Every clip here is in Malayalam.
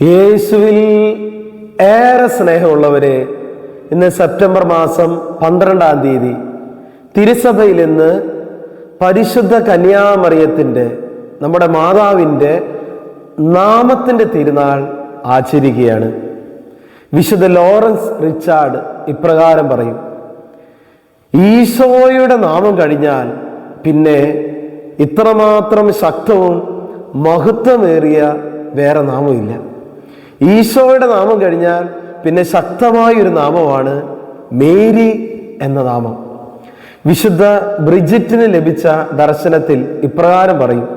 യേശുവിൽ ഏറെ സ്നേഹമുള്ളവരെ ഇന്ന് സെപ്റ്റംബർ മാസം പന്ത്രണ്ടാം തീയതി തിരുസഭയിൽ ഇന്ന് പരിശുദ്ധ കന്യാമറിയത്തിന്റെ നമ്മുടെ മാതാവിന്റെ നാമത്തിന്റെ തിരുനാൾ ആചരിക്കുകയാണ്. വിശുദ്ധ ലോറൻസ് റിച്ചാർഡ് ഇപ്രകാരം പറയും ഈശോയുടെ നാമം കഴിഞ്ഞാൽ പിന്നെ ഇത്രമാത്രം ശക്തവും മഹത്വമേറിയ വേറെ നാമമില്ല. ഈശോയുടെ നാമം കഴിഞ്ഞാൽ പിന്നെ ശക്തമായ ഒരു നാമമാണ് മേരി എന്ന നാമം. വിശുദ്ധ ബ്രിജിറ്റിന് ലഭിച്ച ദർശനത്തിൽ ഇപ്രകാരം പറയും.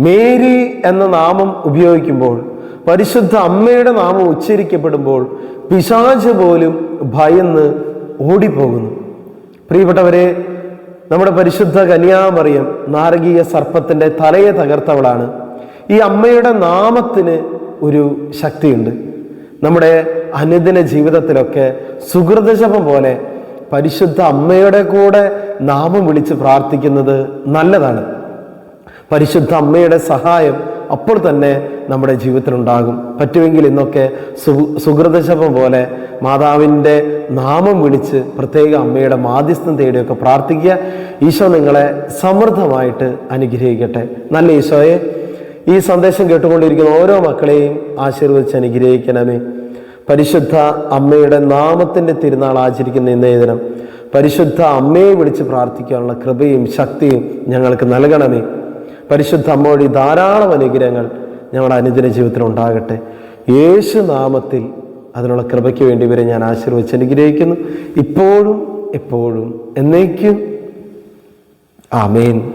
മേരി എന്ന നാമം ഉപയോഗിക്കുമ്പോൾ പരിശുദ്ധ അമ്മയുടെ നാമം ഉച്ചരിക്കപ്പെടുമ്പോൾ പിശാച് പോലും ഭയന്ന് ഓടിപ്പോകുന്നു. പ്രിയപ്പെട്ടവരെ നമ്മുടെ പരിശുദ്ധ കന്യാമറിയം നാരകീയ സർപ്പത്തിന്റെ തലയെ തകർത്തവളാണ്. ഈ അമ്മയുടെ നാമത്തിന് ഒരു ശക്തിയുണ്ട്. നമ്മുടെ അനുദിന ജീവിതത്തിലൊക്കെ സുഹൃതശപം പോലെ പരിശുദ്ധ അമ്മയുടെ കൂടെ നാമം വിളിച്ച് പ്രാർത്ഥിക്കുന്നത് നല്ലതാണ്. പരിശുദ്ധ അമ്മയുടെ സഹായം അപ്പോൾ തന്നെ നമ്മുടെ ജീവിതത്തിലുണ്ടാകും. പറ്റുമെങ്കിൽ ഇന്നൊക്കെ സു സുഹൃതശപം പോലെ മാതാവിന്റെ നാമം വിളിച്ച് പ്രത്യേക അമ്മയുടെ മാധ്യസ്ഥം തേടിയൊക്കെ പ്രാർത്ഥിക്കുക. ഈശോ നിങ്ങളെ സമൃദ്ധമായിട്ട് അനുഗ്രഹിക്കട്ടെ. നല്ല ഈശോയെ ഈ സന്ദേശം കേട്ടുകൊണ്ടിരിക്കുന്ന ഓരോ മക്കളെയും ആശീർവദിച്ച് അനുഗ്രഹിക്കണമേ. പരിശുദ്ധ അമ്മയുടെ നാമത്തിന്റെ തിരുനാൾ ആചരിക്കുന്ന ഇന്നേ ദിനം. പരിശുദ്ധ അമ്മയെ വിളിച്ച് പ്രാർത്ഥിക്കാനുള്ള കൃപയും ശക്തിയും ഞങ്ങൾക്ക് നൽകണമേ. പരിശുദ്ധ അമ്മയുടെ ഈ ധാരാളം അനുഗ്രഹങ്ങൾ ഞങ്ങളുടെ അനുദിന ജീവിതത്തിൽ ഉണ്ടാകട്ടെ. യേശു നാമത്തിൽ അതിനുള്ള കൃപയ്ക്ക് വേണ്ടി ഇവരെ ഞാൻ ആശീർവദിച്ച് അനുഗ്രഹിക്കുന്നു. ഇപ്പോഴും എപ്പോഴും എന്നേക്കും. ആമേൻ.